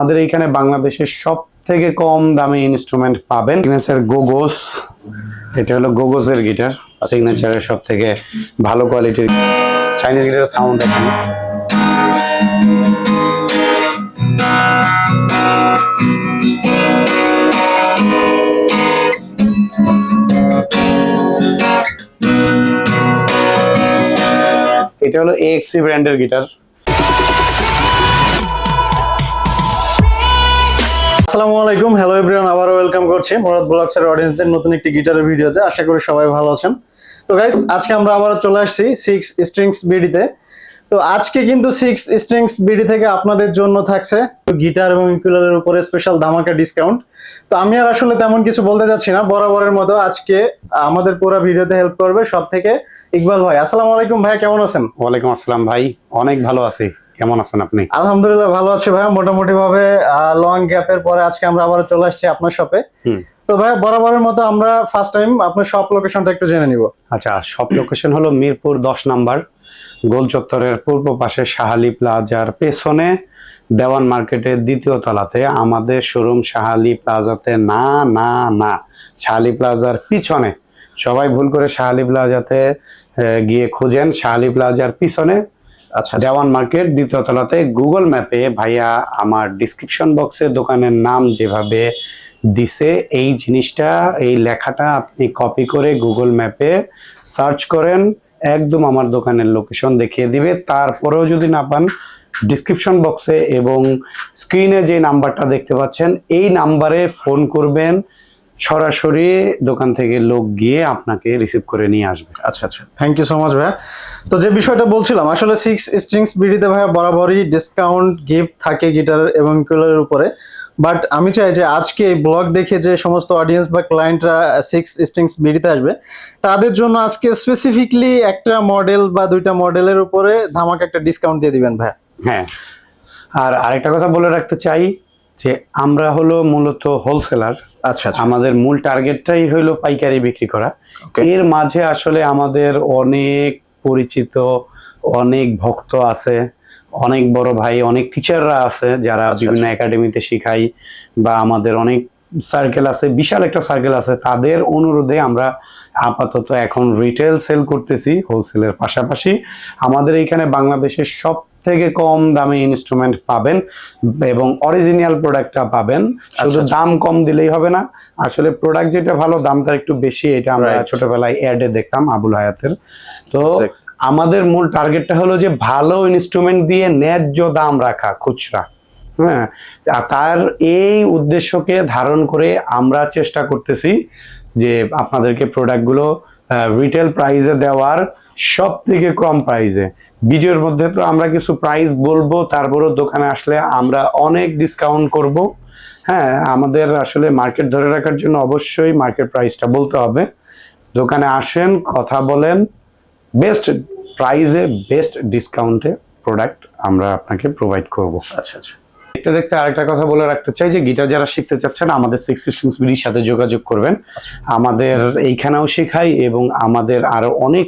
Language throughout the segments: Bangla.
আমাদের এখানে বাংলাদেশের সব থেকে কম দামে ইনস্ট্রুমেন্ট পাবেন সিগনেচার গোগোস এটা হলো গোগোসের গিটার সিগনেচারের সব থেকে ভালো কোয়ালিটির চাইনিজ গিটার সাউন্ড দেখেন এটা হলো এক্সি ব্র্যান্ডের গিটার আসসালামু আলাইকুম। হ্যালো এভরিওয়ান আবারও ওয়েলকাম করছি মুরাদ ব্লগস এর অডিয়েন্সদের নতুন একটি গিটারের ভিডিওতে আশা করি সবাই ভালো আছেন। তো গাইস আজকে আমরা আবারও চলে আসছি সিক্স স্ট্রিংস বিডিতে তো আজকে কিন্তু সিক্স স্ট্রিংস বিডি থেকে আপনাদের জন্য থাকছে গিটার এবং ইকুলারের উপরে স্পেশাল ধামাকা ডিসকাউন্ট তো আমি আর আসলে তেমন কিছু বলতে যাচ্ছি না, বরাবরের মতো আজকে আমাদের পুরো ভিডিওতে হেল্প করবে সব থেকে ইকবাল ভাই। আসসালামু আলাইকুম ভাই, কেমন আছেন? ওয়ালাইকুম আসসালাম ভাই, অনেক ভালো আছি। কেমন আছেন আপনি? আলহামদুলিল্লাহ ভালো আছি ভাই। মোটামুটি ভাবে লং গ্যাপের পরে আজকে আমরা আবার চলে আসছি আপনার শপে তো ভাই বরাবরের মতো আমরা ফার্স্ট টাইম আপনার শপ লোকেশনটা একটু জেনে নিব। আচ্ছা সব লোকেশন হলো মিরপুর দশ নাম্বার গোল চত্বরের পূর্ব পাশে শাহালি প্লাজার পেছনে দেওয়ান মার্কেটের দ্বিতীয় তলাতে আমাদের শোরুম শাহালি প্লাজাতে না না না শাহালি প্লাজার পিছনে। সবাই ভুল করে শাহালি প্লাজাতে গিয়ে খুঁজেন। শাহালি প্লাজার পিছনে আচ্ছা দেওয়ান মার্কেট, দ্বিতীয় তলাতে গুগল ম্যাপে ভাইয়া আমার ডিসক্রিপশন বক্সে দোকানের নাম যেভাবে দিছে, এই জিনিসটা, এই লেখাটা আপনি কপি করে গুগল ম্যাপে সার্চ করেন, একদম আমার দোকানের লোকেশন দেখিয়ে দিবে। তারপরেও যদি না পান ডিসক্রিপশন বক্সে এবং স্ক্রিনে যে নাম্বারটা দেখতে পাচ্ছেন, এই নাম্বারে ফোন করবেন সরাসরি দোকান থেকে লোক গিয়ে আপনাকে রিসিভ করে নিয়ে আসবে। আচ্ছা আচ্ছা। থ্যাংক ইউ সো মাচ ভাইয়া। তো যে বিষয়টা বলছিলাম আসলে সিক্স স্ট্রিংস বিডিতে ভাইয়া বরাবরই ডিসকাউন্ট গিফট থাকে গিটার এবং ইকুলারের উপরে। বাট আমি চাই যে আজকে এই ব্লগ দেখে যে সমস্ত অডিয়েন্স বা ক্লায়েন্টরা সিক্স স্ট্রিংস বিডিতে আসবে তাদের জন্য আজকে স্পেসিফিকলি একটা মডেল বা দুইটা মডেলের উপরে ধামাকা একটা ডিসকাউন্ট দিয়ে দিবেন ভাইয়া। হ্যাঁ। আর আরেকটা কথা বলে রাখতে চাই যে আমরা হলো মূলত হোলসেলার আচ্ছা আচ্ছা। আমাদের মূল টার্গেটটাই হলো পাইকারি বিক্রি করা. এর মাঝে আসলে আমাদের অনেক পরিচিত অনেক ভক্ত আছে অনেক বড় ভাই অনেক টিচাররা আছে যারা আচ্ছা, বিভিন্ন একাডেমিতে শিখাই বা আমাদের অনেক সার্কেল আছে বিশাল একটা সার্কেল আছে। তাদের অনুরোধে আমরা আপাতত এখন রিটেল সেল করতেছি হোলসেলের পাশাপাশি। আমাদের এখানে বাংলাদেশের সব থেকে কম দামে ইনস্ট্রুমেন্ট পাবেন এবং অরিজিনাল প্রোডাক্টটা পাবেন। শুধু আচ্ছা। দাম কম দিলেই হবে না। আসলে প্রোডাক্ট যেটা ভালো দামটা একটু বেশি এটা আমরা ছোটবেলায় অ্যাডে দেখতাম আবুল হায়াতের। তো আমাদের মূল টার্গেটটা হলো যে ভালো ইনস্ট্রুমেন্ট দিয়ে ন্যায্য দাম রাখা খুচরা। হ্যাঁ তার এই উদ্দেশ্যকে ধারণ করে আমরা চেষ্টা করতেছি যে আপনাদেরকে প্রোডাক্টগুলো রিটেল প্রাইসে দেওয়ার সব থেকে কম প্রাইসে ভিডিওর মধ্যে তো আমরা কিছু প্রাইস বলব তারপরও দোকানে আসলে আমরা অনেক ডিসকাউন্ট করব। হ্যাঁ আমাদের আসলে মার্কেট ধরে রাখার জন্য অবশ্যই মার্কেট প্রাইসটা বলতে হবে। দোকানে আসেন কথা বলেন। বেস্ট প্রাইসে বেস্ট ডিসকাউন্টে প্রোডাক্ট আমরা আপনাকে প্রোভাইড করব। আচ্ছা আচ্ছা। দেখতে দেখতে আরেকটা কথা বলে রাখতে চাই যে গিটার যারা শিখতে চাচ্ছেন আমাদের সিক্স সিস্টেমস বিডির সাথে যোগাযোগ করবেন। আমাদের এইখানেও শেখাই এবং আমাদের আরও অনেক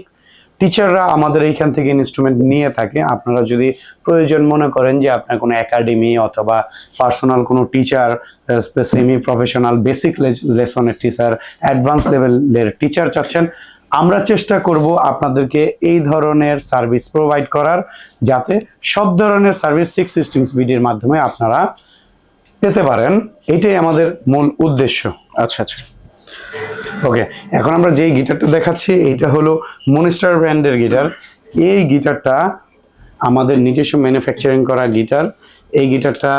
টিচাররা আমাদের এইখান থেকে ইনস্ট্রুমেন্ট নিয়ে থাকে। আপনারা যদি প্রয়োজন মনে করেন যে আপনার কোনো একাডেমি অথবা পার্সোনাল কোনো টিচার সেমি প্রফেশনাল বেসিক লেসনের টিচার অ্যাডভান্স লেভেলের টিচার চাচ্ছেন, আমরা চেষ্টা করব আপনাদেরকে এই ধরনের সার্ভিস প্রোভাইড করার, যাতে সব ধরনের সার্ভিস সিক্স সিস্টেমস বিডির মাধ্যমে আপনারা পেতে পারেন। এটাই আমাদের মূল উদ্দেশ্য। আচ্ছা আচ্ছা। ওকে এখন আমরা যেই গিটারটা দেখাচ্ছি, এইটা হলো মনিস্টার ব্র্যান্ডের গিটার। এই গিটারটা আমাদের নিজস্ব ম্যানুফ্যাকচারিং করা গিটার। এই গিটারটা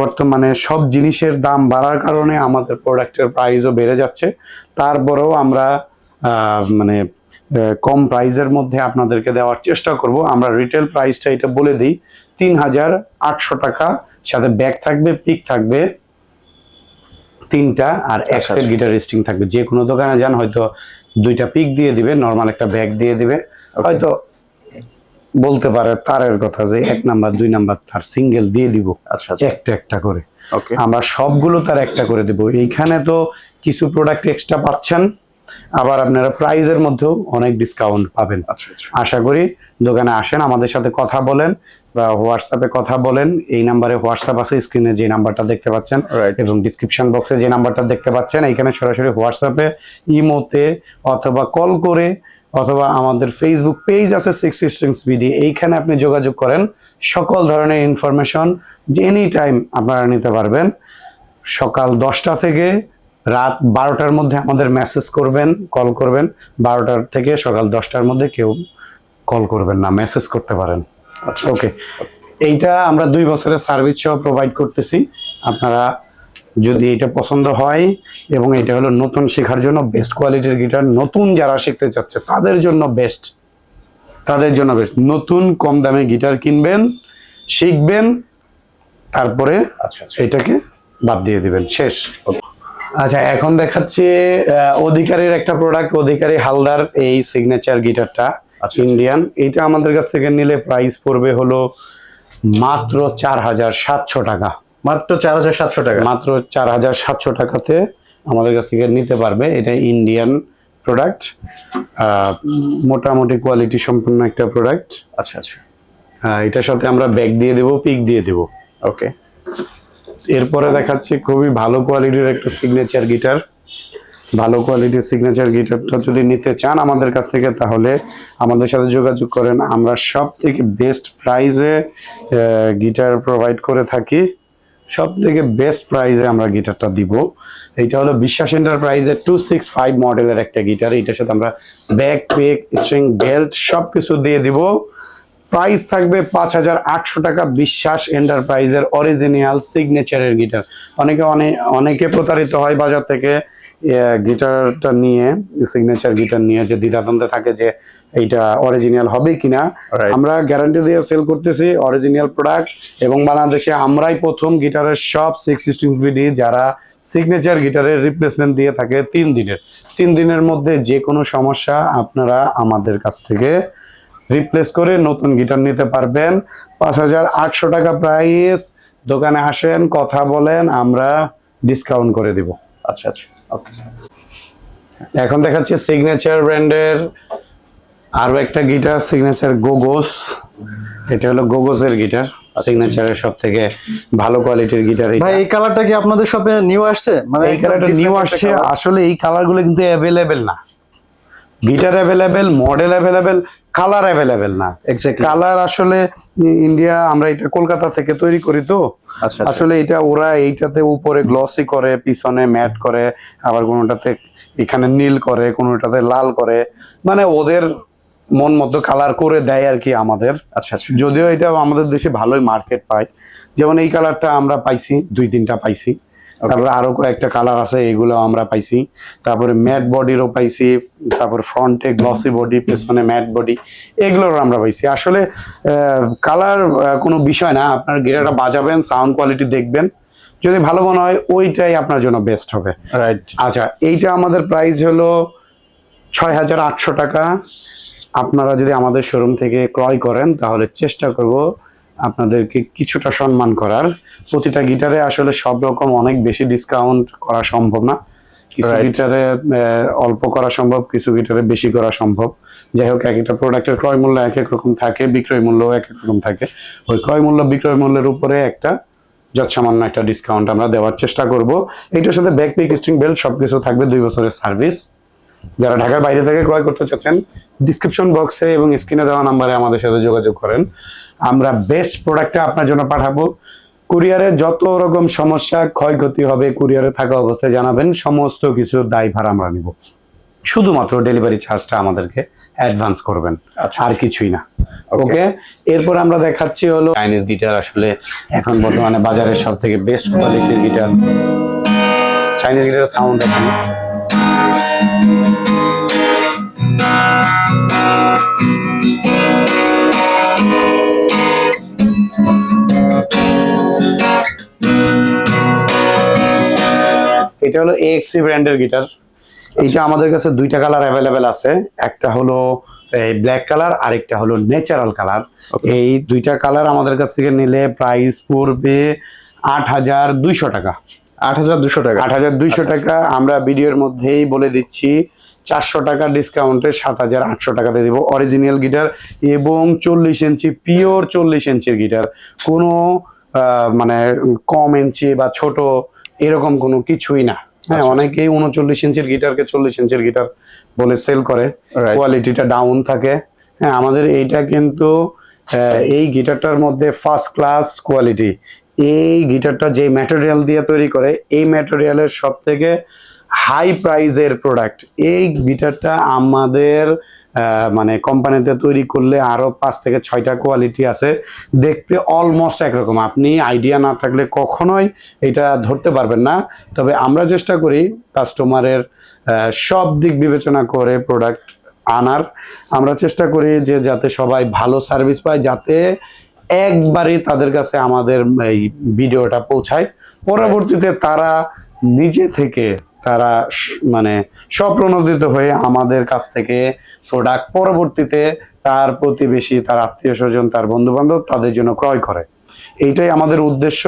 বর্তমানে সব জিনিসের দাম বাড়ার কারণে আমাদের প্রোডাক্টের প্রাইসও বেড়ে যাচ্ছে। তারপরেও আমরা মানে কম প্রাইসের মধ্যে আপনাদেরকে দেওয়ার চেষ্টা করব। আমরা রিটেল প্রাইসটা এটা বলে দিই, তিন হাজার আটশো টাকা। সাথে ব্যাগ থাকবে পিক থাকবে। তিনটা আর এক সেট। গিটার রেস্টিং থাকবে। যে কোনো দোকানে যান হয়তো দুইটা পিক দিয়ে দিবে নর্মাল একটা ব্যাগ দিয়ে দিবে। হয়তো বলতে পারে তারের কথা যে এক নাম্বার দুই নাম্বার তার সিঙ্গেল দিয়ে দিব। আচ্ছা আচ্ছা। একটা একটা করে। আমরা সবগুলো তার একটা করে দেব। এইখানে তো কিছু প্রোডাক্ট এক্সট্রা পাচ্ছেন। আবার আপনারা প্রাইজের মধ্যেও অনেক ডিসকাউন্ট পাবেন। আচ্ছা আচ্ছা। আশা করি দোকানে আসেন আমাদের সাথে কথা বলেন বা হোয়াটসঅ্যাপে কথা বলেন। এই নাম্বারে হোয়াটসঅ্যাপ আছে স্ক্রিনে যে নাম্বারটা দেখতে পাচ্ছেন. এবং ডিসক্রিপশন বক্সে যে নাম্বারটা দেখতে পাচ্ছেন এইখানে সরাসরি হোয়াটসঅ্যাপে ইমোতে অথবা কল করে অথবা আমাদের ফেসবুক পেজ আছে সিক্স সিস্টেমস বিডি এইখানে আপনি যোগাযোগ করেন। সকল ধরনের ইনফরমেশন এনি টাইম আপনারা নিতে পারবেন সকাল দশটা থেকে রাত বারোটার মধ্যে আমাদের মেসেজ করবেন কল করবেন। বারোটার থেকে সকাল দশটার মধ্যে কেউ কল করবেন না মেসেজ করতে পারেন। আচ্ছা। ওকে এইটা আমরা দুই বছরের সার্ভিস সহ প্রোভাইড করতেছি। আপনারা যদি এটা পছন্দ হয় এবং এটা হলো নতুন শেখার জন্য বেস্ট কোয়ালিটির গিটার নতুন যারা শিখতে চাচ্ছে তাদের জন্য বেস্ট তাদের জন্য বেস্ট নতুন কম দামে গিটার কিনবেন শিখবেন তারপরে আচ্ছা আচ্ছা। এটাকে বাদ দিয়ে দিবেন। শেষ। আচ্ছা এখন দেখাচ্ছি অধিকারীর একটা প্রোডাক্ট অধিকারী হালদার এই সিগনেচার গিটারটা আচ্ছা। ইন্ডিয়ান এটা আমাদের কাছ থেকে নিলে প্রাইস পড়বে হলো মাত্র চার হাজার সাতশো টাকা। মাত্র চার হাজার সাতশো টাকা? মাত্র চার হাজার সাতশো টাকাতে আমাদের কাছ থেকে নিতে পারবে। এটা ইন্ডিয়ান প্রোডাক্ট মোটামুটি কোয়ালিটি সম্পন্ন একটা প্রোডাক্ট আচ্ছা আচ্ছা। হ্যাঁ এটার সাথে আমরা ব্যাগ দিয়ে দেবো পিক দিয়ে দেবো। ওকে এরপরে দেখাচ্ছি খুবই ভালো কোয়ালিটির একটা সিগনেচার গিটার ভালো কোয়ালিটির সিগনেচার গিটারটা যদি নিতে চান আমাদের কাছ থেকে, তাহলে আমাদের সাথে যোগাযোগ করেন। আমরা সব থেকে বেস্ট প্রাইজে গিটার প্রোভাইড করে থাকি। সব থেকে বেস্ট প্রাইজে আমরা গিটারটা দিব। এইটা হলো বিশ্বাস এন্টারপ্রাইজের টু সিক্স ফাইভ মডেলের একটা গিটার এটার সাথে আমরা ব্যাক পেক স্ট্রিং বেল্ট সব কিছু দিয়ে দিব। প্রাইস থাকবে পাঁচ হাজার আটশো টাকা। বিশ্বাস এন্টারপ্রাইজের অরিজিনাল সিগনেচারের গিটার। অনেকে অনেক অনেকে প্রতারিত হয় বাজার থেকে গিটারটা নিয়ে সিগনেচার গিটার নিয়ে যে দ্বিধাদ্বন্দ্বে থাকে যে এইটা অরিজিনাল হবে কিনা। আমরা গ্যারান্টি দিয়ে সেল করতেছি অরিজিনাল প্রোডাক্ট এবং বাংলাদেশে আমরাই প্রথম গিটারের সব সিক্স সিক্সটিন বিডি যারা সিগনেচার গিটারের রিপ্লেসমেন্ট দিয়ে থাকে তিন দিনের। তিন দিনের মধ্যে যে কোনো সমস্যা আপনারা আমাদের কাছ থেকে রিপ্লেস করে নতুন গিটার নিতে পারবেন। পাঁচ হাজার আটশো টাকা প্রাইস দোকানে আসেন কথা বলেন আমরা ডিসকাউন্ট করে দিব। আচ্ছা আচ্ছা। ওকে এখন দেখাচ্ছি সিগনেচার ব্র্যান্ডের আরও একটা গিটার সিগনেচার গোগোস এটা হলো গোগোসের গিটার সিগনেচারের সব থেকে ভালো কোয়ালিটির গিটার ভাই এই কালারটা কি আপনাদের শপে নিউ আসছে? মানে এই কালারটা নিউ আসছে। আসলে এই কালারগুলো কিন্তু অ্যাভেলেবেল না। Guitar available model available colour available না। কালার আসলে ইন্ডিয়া আমরা এটা কলকাতা থেকে তৈরি করি তো। আচ্ছা আসলে এটা ওরা এইটাতে উপরে গ্লসি করে পিছনে ম্যাট করে আবার কোনোটাতে এখানে নীল করে কোনোটাতে লাল করে। মানে ওদের মন মতো কালার করে দেয় আর কি আমাদের। আচ্ছা আচ্ছা। যদিও এটা আমাদের দেশে ভালোই মার্কেট পায়। যেমন এই কালারটা আমরা পাইছি দুই তিনটা পাইছি। তারপরে আরও কয়েকটা কালার আছে এগুলো আমরা পাইছি। তারপরে ম্যাট বডিরও পাইছি তারপর ফ্রন্টে গ্লসি বডি পেছনে ম্যাট বডি এগুলোর আমরা পাইছি। আসলে কালার কোনো বিষয় না আপনার গিটারটা বাজাবেন সাউন্ড কোয়ালিটি দেখবেন। যদি ভালো মনে হয় ওইটাই আপনার জন্য বেস্ট হবে। রাইট আচ্ছা এইটা আমাদের প্রাইস হলো ছয় হাজার আটশো টাকা। আপনারা যদি আমাদের শোরুম থেকে ক্রয় করেন তাহলে চেষ্টা করব আপনাদেরকে কিছুটা সম্মান করার। প্রতিটা গিটারে আসলে সব রকম অনেক বেশি ডিসকাউন্ট করা সম্ভব না। কিছু গিটারে অল্প করা সম্ভব কিছু গিটারে বেশি করা সম্ভব। যাই হোক এক একটা প্রোডাক্টের ক্রয় মূল্য এক এক রকম থাকে বিক্রয় মূল্য এক এক রকম থাকে। ওই ক্রয় মূল্য বিক্রয় মূল্যের উপরে একটা যৎসামান্য একটা ডিসকাউন্ট আমরা দেওয়ার চেষ্টা করব। এইটার সাথে ব্যাক পিক স্ট্রিং বেল্ট সবকিছু থাকবে দুই বছরের সার্ভিস যারা ঢাকার বাইরে থেকে ক্রয় করতে চাচ্ছেন ডিসক্রিপশন বক্সে এবং স্ক্রিনে দেওয়া নাম্বারে আমাদের সাথে যোগাযোগ করেন। আমরা বেস্ট প্রোডাক্টটা আপনার জন্য পাঠাবো। কুরিয়ারে যত রকম সমস্যা ক্ষয়ক্ষতি হবে কুরিয়ারে থাকা অবস্থায় জানাবেন সমস্ত কিছু দায়ভার আমরা নিব। শুধুমাত্র ডেলিভারি চার্জটা আমাদেরকে অ্যাডভান্স করবেন আর কিছুই না। ওকে এরপর আমরা দেখাচ্ছি হলো চাইনিজ গিটার আসলে এখন বর্তমানে বাজারের সব থেকে বেস্ট কোয়ালিটির গিটার চাইনিজ গিটারের সাউন্ড দেখেন এটা হলো এক্সি ব্র্যান্ডের গিটার এইটা আমাদের কাছে দুইটা কালার অ্যাভেলেবেল আছে। একটা হলো এই ব্ল্যাক কালার আরেকটা হলো ন্যাচারাল কালার এই দুইটা কালার আমাদের কাছ থেকে নিলে প্রাইস পড়বে আট হাজার দুইশো টাকা। আট হাজার দুশো টাকা। আট হাজার দুইশো টাকা। আমরা ভিডিওর মধ্যেই বলে দিচ্ছি চারশো টাকা ডিসকাউন্টে সাত হাজার আটশো টাকাতে দিব অরিজিনাল গিটার এবং চল্লিশ ইঞ্চি পিওর চল্লিশ ইঞ্চির গিটার কোনো মানে কম ইঞ্চি বা ছোট এরকম কোনো কিছুই না। হ্যাঁ আচ্ছা। অনেকেই উনচল্লিশ ইঞ্চির গিটারকে চল্লিশ ইঞ্চির গিটার বলে সেল করে। কোয়ালিটিটা ডাউন থাকে। হ্যাঁ আমাদের এইটা কিন্তু এই গিটারটার মধ্যে ফার্স্ট ক্লাস কোয়ালিটি এই গিটারটা যে ম্যাটেরিয়াল দিয়ে তৈরি করে এই ম্যাটেরিয়ালের সব থেকে হাই প্রাইজের প্রোডাক্ট এই গিটারটা আমাদের মানে কোম্পানিতে তৈরি করলে আরও পাঁচ থেকে ছয়টা কোয়ালিটি আছে। দেখতে অলমোস্ট একরকম। আপনি আইডিয়া না থাকলে কখনোই এটা ধরতে পারবেন না। তবে আমরা চেষ্টা করি কাস্টমারের সব দিক বিবেচনা করে প্রোডাক্ট আনার। আমরা চেষ্টা করি যে যাতে সবাই ভালো সার্ভিস পায়, যাতে একবারই তাদের কাছে আমাদের এই ভিডিওটা পৌঁছায়। পরবর্তীতে তারা নিজে থেকে তারা মানে স্বপ্রণোদিত হয়ে আমাদের কাছ থেকে প্রোডাক্ট পরবর্তীতে তার প্রতিবেশী তার আত্মীয় স্বজন তার বন্ধু বান্ধব তাদের জন্য ক্রয় করে। এইটাই আমাদের উদ্দেশ্য।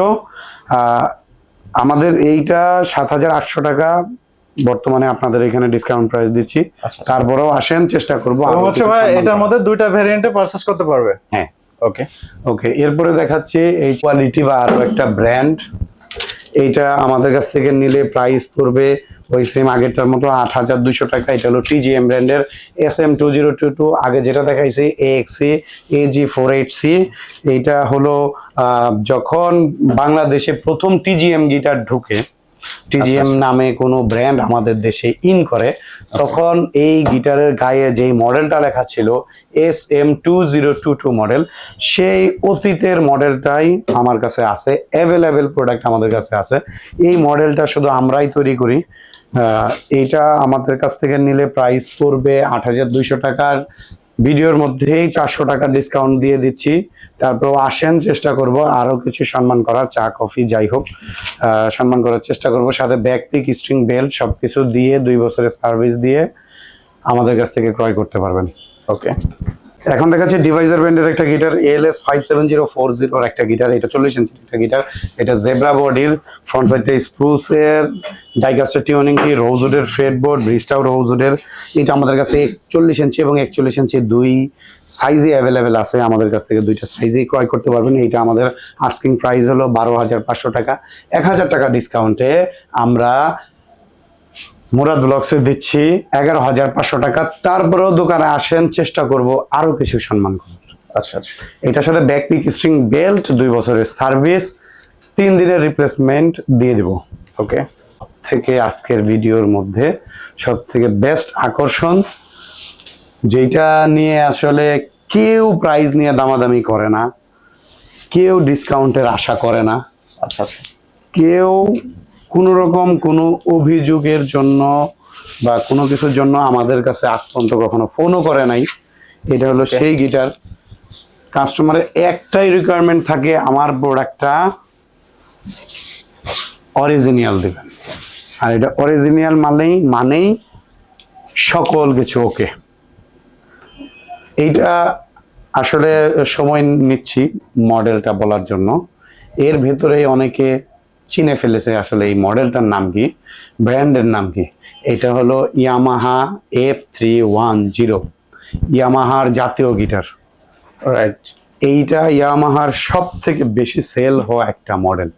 আমাদের এইটা সাত হাজার আটশো টাকা বর্তমানে আপনাদের এখানে ডিসকাউন্ট প্রাইস দিচ্ছি। আচ্ছা। তারপরেও আসেন চেষ্টা করব এটার মধ্যে দুইটা ভ্যারিয়েন্টে পারচেস করতে পারবে? হ্যাঁ। ওকে ওকে এরপরে দেখাচ্ছি এই কোয়ালিটি বা আরও একটা ব্র্যান্ড এইটা আমাদের কাছ থেকে নিলে প্রাইস পড়বে ওই সেম আগেরটার মতো আট হাজার দুইশো টাকা। এটা হলো টিজিএম ব্র্যান্ডের S M two zero two two আগে যেটা দেখাইছি A এক্সি A G four eight C এইটা হলো যখন বাংলাদেশে প্রথম টিজিএম গিটার ঢুকে টিজিএম নামে কোনো ব্র্যান্ড আমাদের দেশে ইন করে তখন এই গিটারের গায়ে যে মডেলটা লেখা ছিল S M two zero two two model সেই অতীতের মডেলটাই আমার কাছে আছে অ্যাভেলেবেল প্রোডাক্ট আমাদের কাছে আছে। এই মডেলটা শুধু আমরাই তৈরি করি। এইটা আমাদের কাছ থেকে নিলে প্রাইস পড়বে আট হাজার দুইশো টাকার ভিডিওর মধ্যেই চারশো টাকা ডিসকাউন্ট দিয়ে দিচ্ছি। তারপর আসেন, চেষ্টা করব আরও কিছু সম্মান করার, চা, কফি, যাই হোক সম্মান করার চেষ্টা করব। সাথে ব্যাক পিক স্ট্রিং বেল্ট সব কিছু দিয়ে দুই বছরের সার্ভিস দিয়ে আমাদের কাছ থেকে ক্রয় করতে পারবেন। ওকে এখন দেখাচ্ছে ডিভাইজার ব্র্যান্ডের একটা guitar LS five seven zero four জিরোর একটা গিটার এটা চল্লিশ ইঞ্চির একটা গিটার এটা জেব্রা বডির ফ্রন্ট সাইডটা স্প্রুসের ডাইকাস্টার টিউনিং কি রোজউডের ফ্রেড বোর্ড ব্রিস্টাও রোজউডের এটা আমাদের কাছে চল্লিশ ইঞ্চি এবং একচল্লিশ ইঞ্চি দুই সাইজে অ্যাভেলেবেল আছে, আমাদের কাছ থেকে দুইটা সাইজেই ক্রয় করতে পারবেন, এইটা আমাদের আস্কিং প্রাইস হলো বারো হাজার পাঁচশো টাকা। এক হাজার টাকা ডিসকাউন্টে আমরা মুরাদ ব্লগসে দিচ্ছি এগারো হাজার পাঁচশো টাকা। তারপরেও দোকানে আসেন চেষ্টা করব আরও কিছু সম্মান করার। আচ্ছা আচ্ছা। এটার সাথে ব্যাক পিক স্ট্রিং বেল্ট দুই বছরের সার্ভিস তিন দিনের রিপ্লেসমেন্ট দিয়ে দিব। ওকে? থেকে আজকের ভিডিওর মধ্যে সব থেকে বেস্ট আকর্ষণ যেটা নিয়ে আসলে কেউ প্রাইস নিয়ে দামাদামি করে না কেউ ডিসকাউন্টের আশা করে না আচ্ছা আচ্ছা। কেউ কোনো রকম কোনো অভিযোগের জন্য বা কোনো কিছুর জন্য আমাদের কাছে আজ পর্যন্ত কখনো ফোনও করে নাই। এটা হলো সেই গিটার। কাস্টমারের একটাই রিকোয়ারমেন্ট থাকে আমার প্রোডাক্টটা অরিজিনাল দেবেন। আর এটা অরিজিনাল মানেই মানেই সকল কিছু ওকে এইটা আসলে সময় নিচ্ছি মডেলটা বলার জন্য। এর ভেতরে অনেকে চিনে ফেলেছে আসলে এই মডেলটার নাম কি? ব্র্যান্ডের নাম কি? এটা হলো Yamaha F three one zero ইয়ামাহার জাতীয় গিটার। রাইট এইটা ইয়ামাহার সব থেকে বেশি সেল হওয়া একটা মডেল।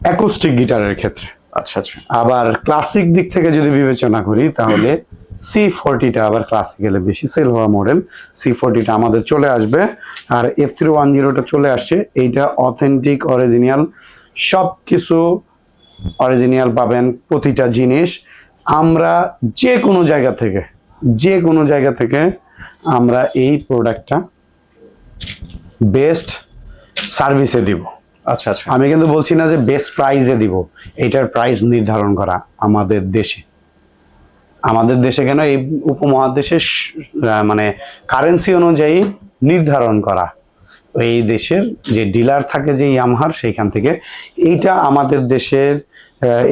অ্যাকুস্টিক গিটারের ক্ষেত্রে। আচ্ছা আচ্ছা। আবার ক্লাসিক দিক থেকে যদি বিবেচনা করি তাহলে সি ফোরটিটা আবার ক্লাসিক্যালে বেশি সেল হওয়া মডেল সি ফোরটিটা আমাদের চলে আসবে। আর এফ থ্রি ওয়ান জিরোটা চলে আসছে। এইটা অথেন্টিক অরিজিনাল সব কিছু অরিজিনাল পাবেন প্রতিটা জিনিস। আমরা যে কোনো জায়গা থেকে যে কোনো জায়গা থেকে আমরা এই প্রোডাক্টটা বেস্ট সার্ভিসে দিব। আচ্ছা আচ্ছা। আমি কিন্তু বলছি না যে বেস্ট প্রাইজে দিব। এটার প্রাইস নির্ধারণ করা আমাদের দেশে। আমাদের দেশে কেন এই উপমহাদেশের মানে কারেন্সি অনুযায়ী নির্ধারণ করা। এই দেশের যে ডিলার থাকে যে ইয়ামাহার সেইখান থেকে। এইটা আমাদের দেশের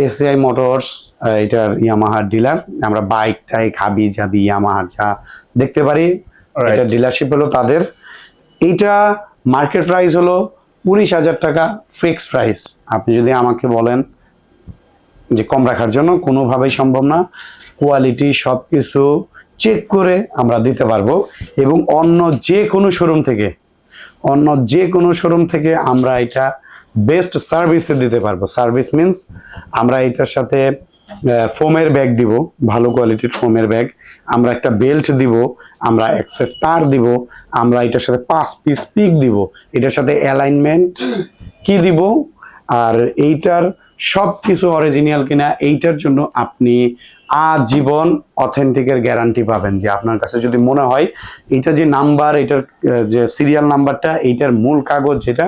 এসিআই মোটরস এটার ইয়ামাহার ডিলার আমরা বাইক টাইক হাবি জাবি ইয়ামাহার যা দেখতে পারি. এটা ডিলারশিপ হলো তাদের। এইটা মার্কেট প্রাইস হলো উনিশ হাজার টাকা ফিক্স প্রাইস আপনি যদি আমাকে বলেন যে কম রাখার জন্য কোনোভাবেই সম্ভব না। কোয়ালিটি সব কিছু চেক করে আমরা দিতে পারব এবং অন্য যে কোনো শোরুম থেকে, অন্য যে কোনো শোরুম থেকে আমরা এটা বেস্ট সার্ভিসে দিতে পারব। সার্ভিস মিন্স আমরা এটার সাথে ফোমের ব্যাগ দিব, ভালো কোয়ালিটির ফোমের ব্যাগ আমরা একটা বেল্ট দিব, আমরা এক সেট তার দিব, আমরা এটার সাথে পাঁচ পিস পিক দিব। এটার সাথে অ্যালাইনমেন্ট কি দিব? আর এইটার সব কিছু অরিজিনাল কিনা, এইটার জন্য আপনি আজীবন অথেন্টিকের গ্যারান্টি পাবেন যে আপনার কাছে যদি মনে হয় এইটা যে নাম্বার এটার যে সিরিয়াল নাম্বারটা এইটার মূল কাগজ যেটা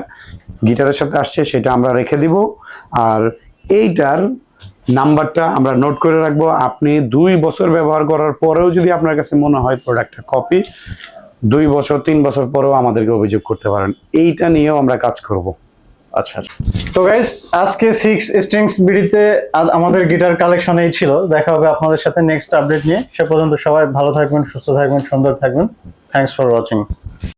গিটারের সাথে আসছে সেটা আমরা রেখে দিব। আর এইটার নাম্বারটা আমরা নোট করে রাখব। আপনি দুই বছর ব্যবহার করার পরেও যদি আপনার কাছে মনে হয় প্রোডাক্টটা কপি দুই বছর, তিন বছর পরেও আমাদেরকে অভিযোগ করতে পারেন। এইটা নিয়েও আমরা কাজ করব। আচ্ছা আচ্ছা। তো গাইস আজকে সিক্স স্ট্রিংস বিডিতে আমাদের গিটার কালেকশন এই ছিল। দেখা হবে আপনাদের সাথে নেক্সট আপডেট নিয়ে। সে পর্যন্ত সবাই ভালো থাকবেন, সুস্থ থাকবেন, সুন্দর থাকবেন। Thanks for watching